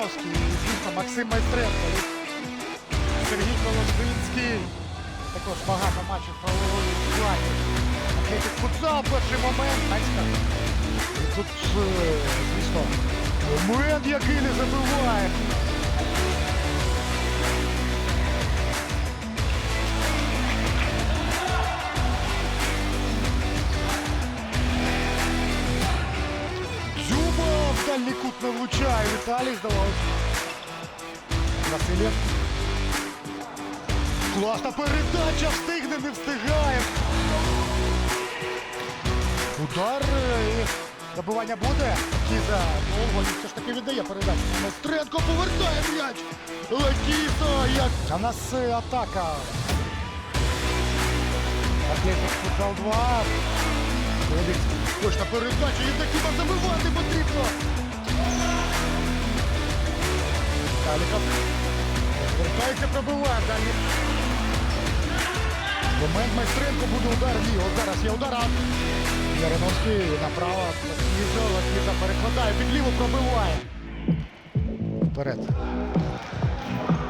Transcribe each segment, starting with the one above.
Віталій звісно, Максим Майстренко, Сергій Колозвинський. Також багато матчів правової складі. Атлетик футзал, перший момент. Танська. І тут, е, звісно, момент, який не забиває. Кут не влучає. Віталій здавалося. Василєв. Класна передача, встигне, не встигає. Удар е, і забивання буде. Кіза довго все ж таки віддає передачу. Майстренко повертає м'яч. Лакіта, як. А нас е, атака. Атлетик футзал 2. Молодець. Точна передача, і таки забивати потрібно. Таліков. Вертається, пробиває далі. Момент Майстренко буде удар. От зараз є удар. а Яриновський направо. Лакіза, Лакіза перекладає, під ліву пробиває. Вперед.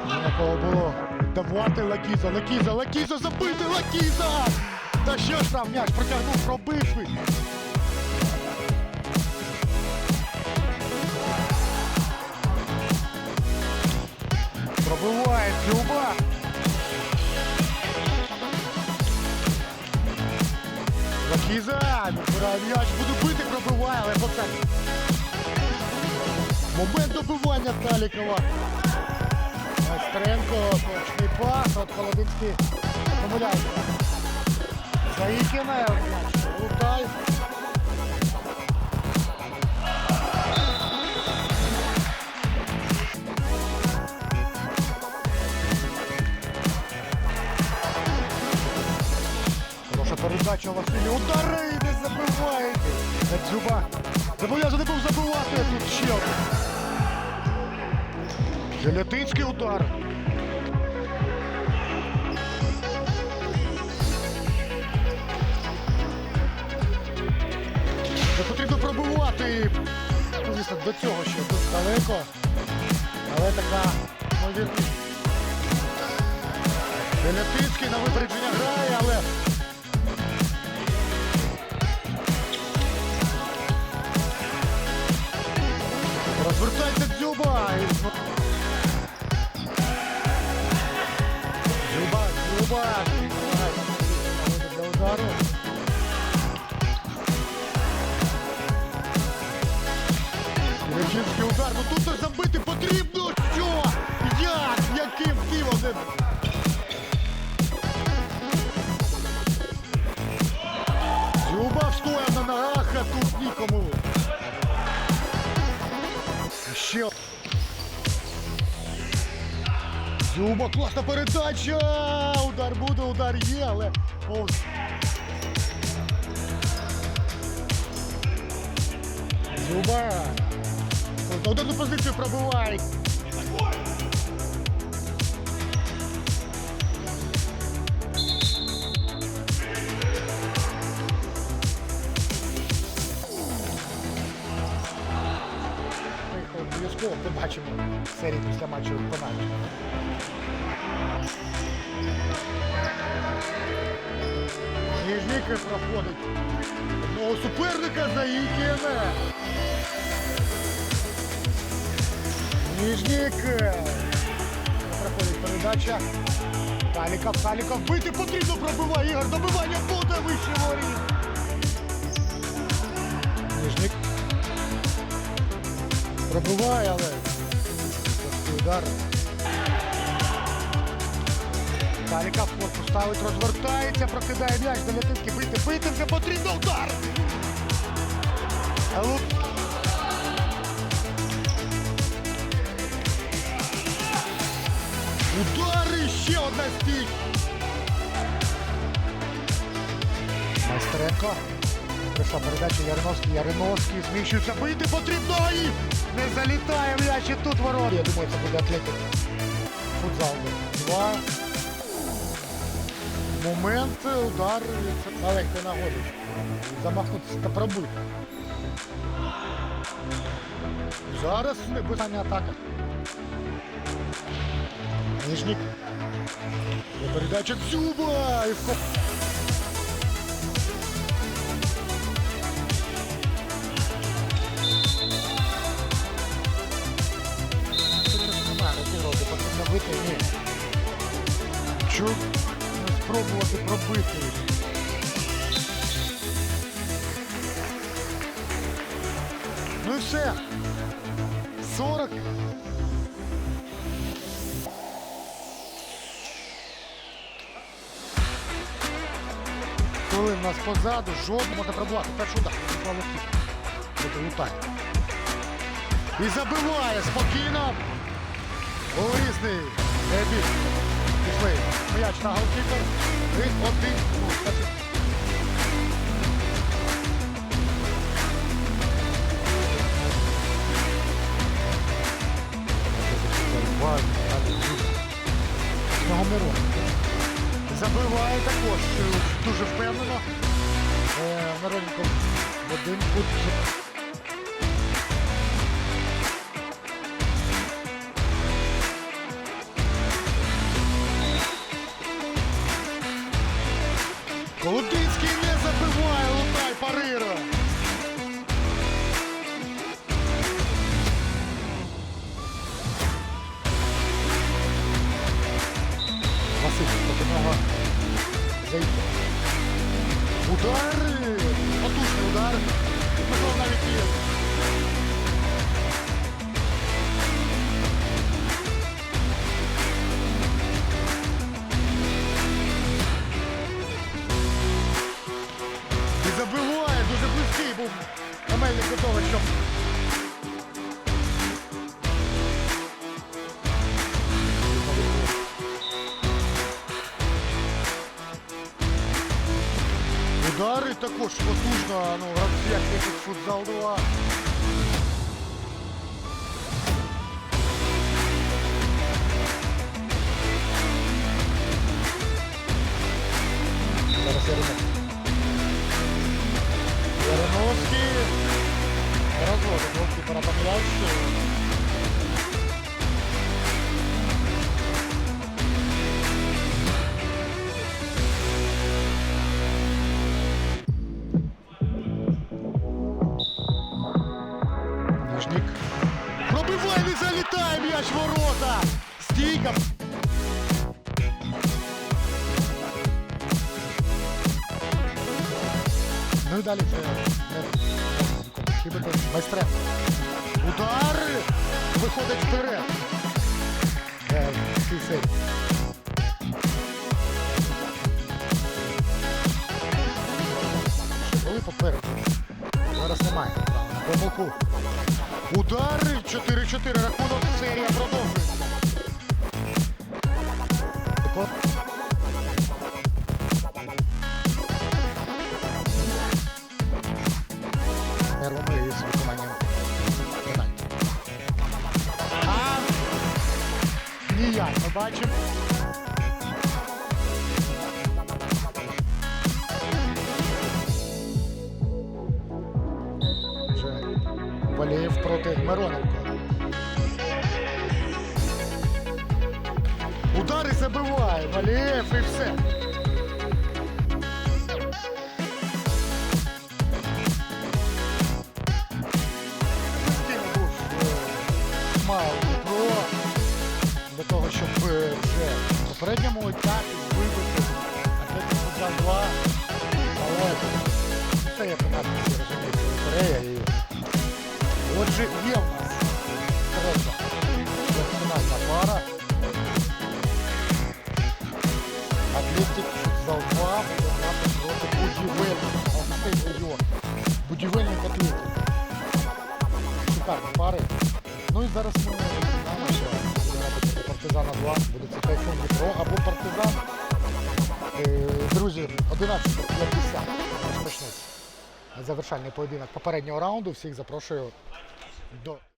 Ніякого було давати Лакіза, Лакіза, Лакіза забити, Лакіза! Та що ж там м'яч протягнув, пробив. Пробиває Дзюба. Лакіза, відбирає м'яч, буде бити, пробиває, але поце. Момент добивання Талікова. Майстренко, точний пас, от Холодинський помиляється. Заїкіне, м'яч, Лутай. Передача Василі. Удари не забиває. Дзюба. Зобов'язаний був забивати тут ще один. Желятинський удар. Не потрібно пробувати. Звісно, до цього ще тут далеко. Але така ймовірність. Желятинський на випередження грає, але Розвертається Дзюба. Дзюба, Дзюба. Для удар. Ну тут ж забити потрібно. Що? Як? Яким дивом? Дзюба встояв на ногах, а тут нікому. Ще. Зюба, класна передача! Удар буде, удар є, але повз. Зюба. На ударну позицію пробиває. Серії після матчу виконання. Ніжник проходить. Одного суперника за Ікене. Ніжник. Проходить передача. Таліков, Таліков бити потрібно пробиває Ігор. Добивання буде вище воріт. Ніжник. Пробиває, але удар. В корпус ставить, розвертається, прокидає м'яч до Лятинський. Бити, бити потрібно удар! А Лу- Удари ще одна стіль. Майстренко. Прийшла передача Яриновський. Яриновський зміщується. Бити потрібно і не залітає м'яч і тут ворот. Я думаю, це буде атлетик. Футзал. Два. Момент, удар. Маленький нагоди. Замахнутися та пробити. Зараз неписання атака. Нижник. Передача Дзюба! І в все. 40. Коли в нас позаду, жодного можна пробувати. Перший удар. Це лутає. І забиває спокійно. Лисний. Ебіт. Пішли. М'яч на голкіпер. 3-1. Мирон. Забиває також е, дуже впевнено. Мироненко в один кут. Потужно, ну, гравці, як якийсь футзал 2. Зараз Яремовський. Яремовський. Розводить голкіпера по м'ячу. І далі це не майстре. Удар! Виходить вперед. Е. Коли попереду. Зараз немає. Помилку. Удари 4-4. Рахунок серія продовжується. Тако. Нервомий з виконанням питань. А ніяк ми бачимо. Вже Валєєв проти Мироненко. Удари забиває Валєєв і все. Отже, є в нас персональна пара. Атлетик за 2 буде грати проти будівельника. Гостей Йорк. Будівельник Атлетик. Шикарні пари. Ну і зараз ми знаємо, що партизана 2. Буде це Тайфун Дніпро або партизан. Е, Друзі, 11.50 розпочнеться завершальний поєдинок попереднього раунду. Всіх запрошую до.